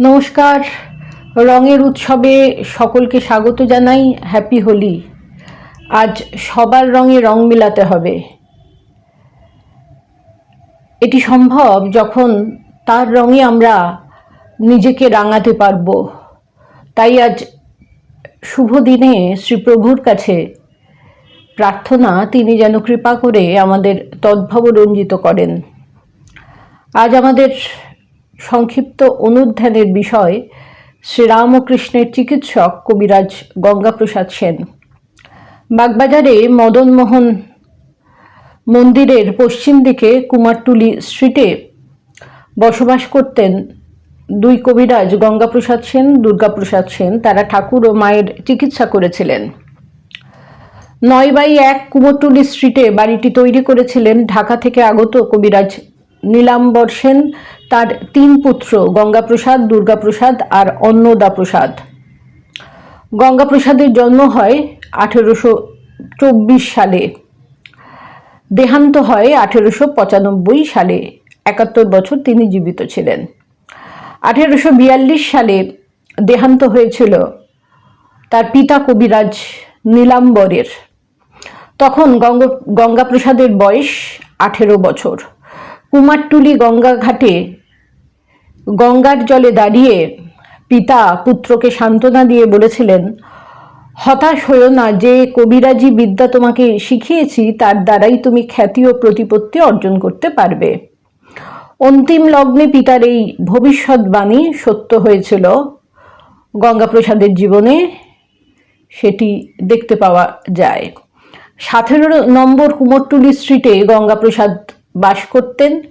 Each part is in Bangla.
নমস্কার। রঙের উৎসবে সকলকে স্বাগত জানাই। হ্যাপি হোলি আজ সবার রঙে রং মেলাতে হবে। এটি সম্ভব যখন তার রঙে আমরা নিজেকে রাঙাতে পারব। তাই আজ শুভ দিনে শ্রীপ্রভুর কাছে প্রার্থনা, তিনি যেন কৃপা করে আমাদের তদ্ভব রঞ্জিত করেন। আজ আমাদের সংক্ষিপ্ত অনুধ্যানের বিষয় শ্রীরামকৃষ্ণের চিকিৎসক কবিরাজ গঙ্গাপ্রসাদ সেন। বাগবাজারে মদনমোহন মন্দিরের পশ্চিম দিকে কুমারটুলি স্ট্রিটে বসবাস করতেন দুই কবিরাজ গঙ্গাপ্রসাদ সেন, দুর্গাপ্রসাদ সেন। তারা ঠাকুর ও মায়ের চিকিৎসা করেছিলেন। নয় বাই এক কুমোরটুলি স্ট্রিটে বাড়িটি তৈরি করেছিলেন ঢাকা থেকে আগত কবিরাজ নীলাম্বর সেন তার তিন পুত্র, গঙ্গাপ্রসাদ, দুর্গাপ্রসাদ আর অন্নদা প্রসাদ গঙ্গাপ্রসাদের জন্ম হয় আঠেরোশো চব্বিশ সালে। দেহান্ত হয় আঠেরোশো পঁচানব্বই সালে। একাত্তর বছর তিনি জীবিত ছিলেন। আঠেরোশো বিয়াল্লিশ সালে দেহান্ত হয়েছিল তার পিতা কবিরাজ নীলাম্বরের। তখন গঙ্গ, গঙ্গাপ্রসাদের বয়স আঠেরো বছর। কুমারটুলি গঙ্গা ঘাটে গঙ্গার জলে দাঁড়িয়ে পিতা পুত্রকে সান্ত্বনা দিয়ে বলেছিলেন, হতাশ হয়েও না যে কবিরাজি বিদ্যা তোমাকে শিখিয়েছি, তার দ্বারাই তুমি খ্যাতি ও প্রতিপত্তি অর্জন করতে পারবে। অন্তিম লগ্নে পিতার এই ভবিষ্যৎবাণী সত্য হয়েছিল। গঙ্গাপ্রসাদের জীবনে সেটি দেখতে পাওয়া যায়। সতেরো নম্বর কুমোরটুলি স্ট্রিটে গঙ্গাপ্রসাদ বাস করতেন।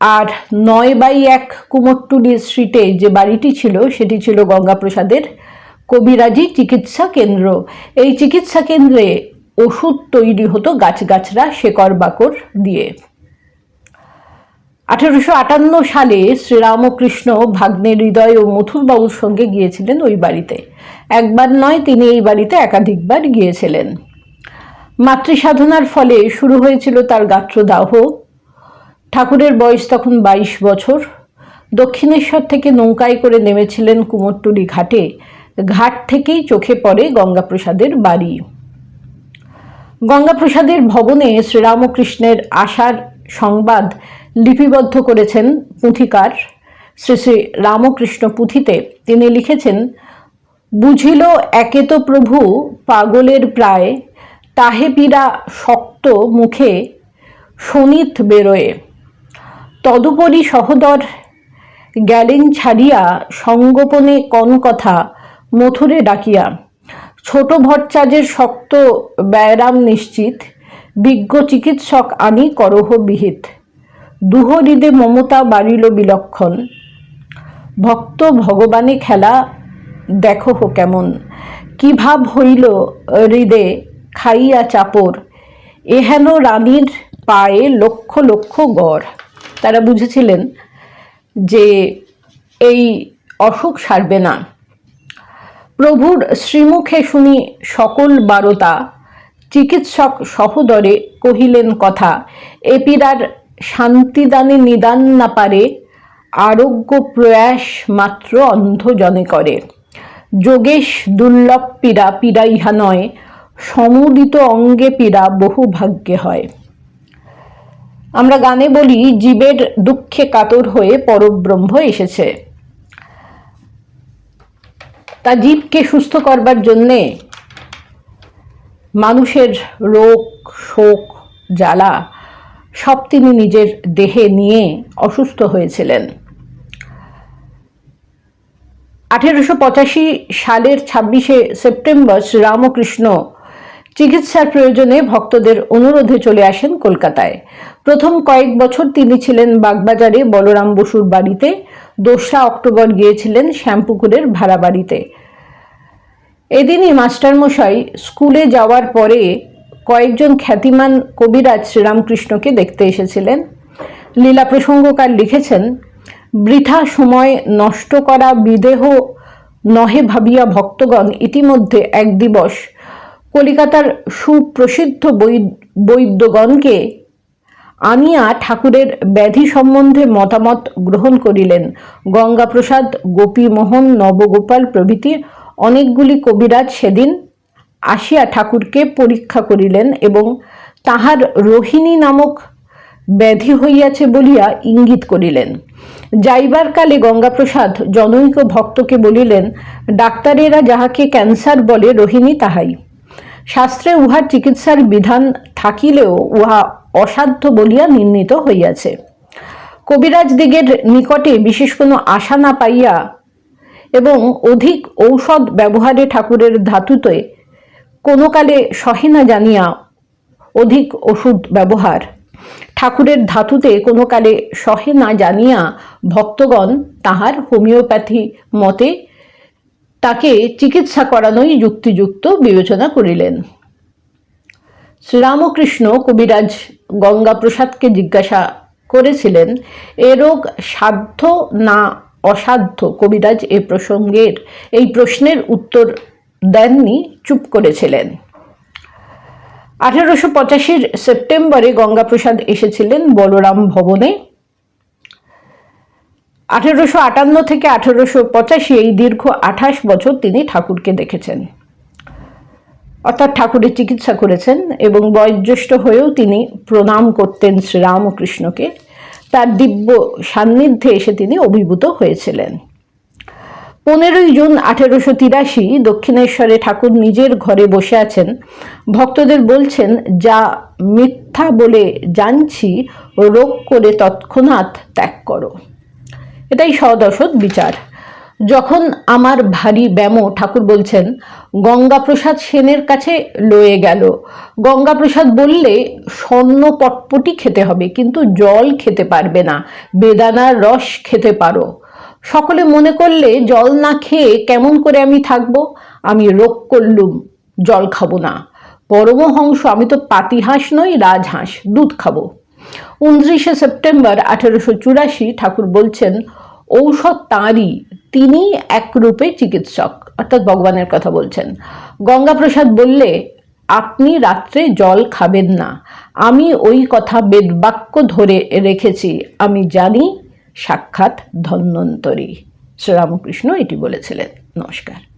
আর নয় বাই এক কুমোরটুলি স্ট্রিটে যে বাড়িটি ছিল, সেটি ছিল গঙ্গাপ্রসাদের কবিরাজি চিকিৎসা কেন্দ্র। এই চিকিৎসা কেন্দ্রে ওষুধ তৈরি হতো গাছগাছরা শেকড় বাকড় দিয়ে। আঠেরোশো আটান্ন সালে শ্রীরামকৃষ্ণ ভাগ্নের হৃদয় ও মথুরবাবুর সঙ্গে গিয়েছিলেন ওই বাড়িতে। একবার নয়, তিনি এই বাড়িতে একাধিকবার গিয়েছিলেন। মাতৃসাধনার ফলে শুরু হয়েছিল তার গাত্রদাহ। ঠাকুরের বয়স তখন বাইশ বছর। দক্ষিণেশ্বর থেকে নৌকায় করে নেমেছিলেন কুমোরটুলি ঘাটে। ঘাট থেকেই চোখে পড়ে গঙ্গাপ্রসাদের বাড়ি। গঙ্গাপ্রসাদের ভবনে শ্রীরামকৃষ্ণের আসার সংবাদ লিপিবদ্ধ করেছেন পুঁথিকার শ্রী শ্রী রামকৃষ্ণ পুঁথিতে। তিনি লিখেছেন, বুঝিল একে তো প্রভু পাগলের প্রায়, তাহে পীড়া শক্ত মুখে শনিত বেরোয়। তদুপরি সহদর গেলেন ছাড়িয়া সঙ্গোপনে কন কথা মথুরে ডাকিয়া, ছোট ভট্টাচার্যের শক্ত ব্যায়ারাম নিশ্চিত, বিজ্ঞ চিকিৎসক আনি করহ বিহিত। দুহ হৃদে মমতা বাড়িল বিলক্ষণ। ভক্ত ভগবানে খেলা দেখো হো কেমন? কি ভাব হইল হৃদে খাইয়া চাপর? এহেন রানীর পায়ে লক্ষ লক্ষ গড়। তারা বুঝেছিলেন যে এই অসুখ সারবে না। প্রভুর শ্রীমুখে শুনি সকল বারতা, চিকিৎসক সহদরে কহিলেন কথা, এপিরার শান্তিদানে নিদান না পারে, আরোগ্য প্রয়াস মাত্র অন্ধজনে করে। যোগেশ দুর্লভ পীড়া পীড়া ইহা নয়, সমুদিত অঙ্গে পীড়া বহু ভাগ্যে হয়। আমরা গানে বলি, জীবের দুঃখে কাতর হয়ে পরব্রহ্ম এসেছে। তা জীবকে সুস্থ করবার জন্যে মানুষের রোগ, শোক, জ্বালা সব তিনি নিজের দেহে নিয়ে অসুস্থ হয়েছিলেন। আঠেরোশো পঁচাশি সালের ছাব্বিশে সেপ্টেম্বর শ্রীরামকৃষ্ণ চিকিৎসার প্রয়োজনে ভক্তদের অনুরোধে চলে আসেন কলকাতায়। প্রথম কয়েক বছর তিনি ছিলেন বাগবাজারে বলরাম বসুর বাড়িতে। দোসরা অক্টোবর গিয়েছিলেন শ্যামপুকুরের ভাড়া বাড়িতে এদিনই মাস্টারমশাই স্কুলে যাওয়ার পরে কয়েকজন খ্যাতিমান কবিরাজ শ্রীরামকৃষ্ণকে দেখতে এসেছিলেন। লীলা প্রসঙ্গকার লিখেছেন, বৃথা সময় নষ্ট করা বিদেহ নহে ভাবিয়া ভক্তগণ ইতিমধ্যে এক দিবস কলিকাতার সুপ্রসিদ্ধ বৈদ্যগণকে আনিয়া ঠাকুরের ব্যাধি সম্বন্ধে মতামত গ্রহণ করিলেন। গঙ্গাপ্রসাদ, গোপীমোহন, নবগোপাল প্রভৃতি অনেকগুলি কবিরাজ সেদিন আসিয়া ঠাকুরকে পরীক্ষা করিলেন এবং তাহার রোহিণী নামক ব্যাধি হইয়াছে বলিয়া ইঙ্গিত করিলেন। যাইবার কালে গঙ্গাপ্রসাদ জনৈক ভক্তকে বলিলেন, ডাক্তারেরা যাহাকে ক্যান্সার বলে, রোহিণী তাহাই। শাস্ত্রে উহার চিকিৎসার বিধান থাকিলেও উহা অসাধ্য বলিয়া নির্ণীত হইয়াছে। কবিরাজ দিগের নিকটে বিশেষ কোনো আশা না পাইয়া এবং অধিক ঔষধ ব্যবহারে ঠাকুরের ধাতুতে কোনো কালে সহে না জানিয়া অধিক ওষুধ ব্যবহার। ঠাকুরের ধাতুতে কোনো কালে সহে না জানিয়া ভক্তগণ তাহার হোমিওপ্যাথি মতে তাকে চিকিৎসা করানোই যুক্তিযুক্ত বিবেচনা করিলেন। শ্রীরামকৃষ্ণ কবিরাজ গঙ্গাপ্রসাদকে জিজ্ঞাসা করেছিলেন, এ রোগ সাধ্য না অসাধ্য? কবিরাজ এ প্রসঙ্গের, এই প্রশ্নের উত্তর দেননি, চুপ করেছিলেন। আঠেরোশো পঁচাশির সেপ্টেম্বরে গঙ্গাপ্রসাদ এসেছিলেন বলরাম ভবনে। আঠেরোশো আটান্ন থেকে আঠেরোশো পঁচাশি, এই দীর্ঘ আঠাশ বছর তিনি ঠাকুরকে দেখেছেন। অর্থাৎ ঠাকুরের চিকিৎসা করেছেন এবং বয়োজ্যেষ্ঠ হয়েও তিনি প্রণাম করতেন শ্রীরামকৃষ্ণকে। তার দিব্য সান্নিধ্যে এসে তিনি অভিভূত হয়েছিলেন। পনেরোই জুন আঠেরোশো তিরাশি, দক্ষিণেশ্বরে ঠাকুর নিজের ঘরে বসে আছেন। ভক্তদের বলছেন, যা মিথ্যা বলে জানছি, রোগ করে তৎক্ষণাৎ ত্যাগ করো। এটাই সদসৎ বিচার। যখন আমার ভারী ব্যামো ঠাকুর বলছেন, গঙ্গাপ্রসাদ সেনের কাছে লয়ে গেল। গঙ্গাপ্রসাদ বললে, স্বর্ণ পটপটি খেতে হবে, কিন্তু জল খেতে পারবে না, বেদানার রস খেতে পারো। সকলে মনে করলে, জল না খেয়ে কেমন করে আমি থাকব? আমি রোগ করলুম, জল খাব না। পরমহংস আমি তো পাতিহাঁস নই, রাজহাঁস, দুধ খাব। উনত্রিশে সেপ্টেম্বর আঠেরোশো চুরাশি ঠাকুর বলছেন ঔষধ তাঁরই তিনি একরূপে চিকিৎসক, অর্থাৎ ভগবানের কথা বলছেন। গঙ্গাপ্রসাদ বললে, আপনি রাত্রে জল খাবেন না। আমি ওই কথা বেদবাক্য ধরে রেখেছি। আমি জানি সাক্ষাৎ ধন্যন্তরী শ্রীরামকৃষ্ণ এটি বলেছিলেন। নমস্কার।